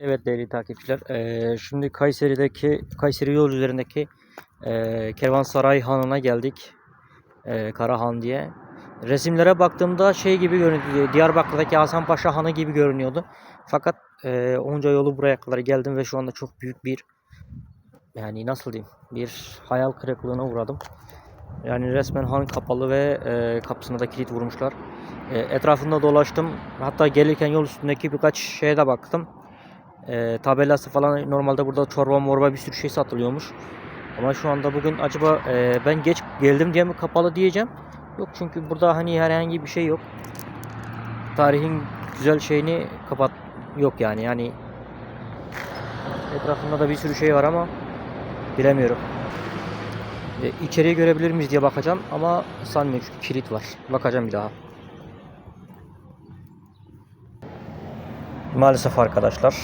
Evet değerli takipçiler. eee, şimdi Kayseri'deki Kayseri yol üzerindeki eee Kervansaray Hanı'na geldik. Eee Karahan diye. Resimlere baktığımda şey gibi görünüyordu. Diyarbakır'daki Hasan Paşa Hanı gibi görünüyordu. Fakat eee onca yolu buraya kadar geldim ve şu anda çok büyük bir yani nasıl diyeyim bir hayal kırıklığına uğradım. Yani resmen han kapalı ve eee, kapısına da kilit vurmuşlar. Eee, etrafında dolaştım. Hatta gelirken yol üstündeki birkaç şeye de baktım. Eee, tabelası falan normalde burada çorba morba bir sürü şey satılıyormuş. Ama şu anda bugün acaba eee, ben geç geldim diye mi kapalı diyeceğim. Yok çünkü burada hani herhangi bir şey yok. Tarihin güzel şeyini kapat yok yani. Yani etrafında da bir sürü şey var ama bilemiyorum. E, içeriye görebilir miyiz diye bakacağım ama sanmıyorum çünkü kilit var. Bakacağım bir daha. Maalesef arkadaşlar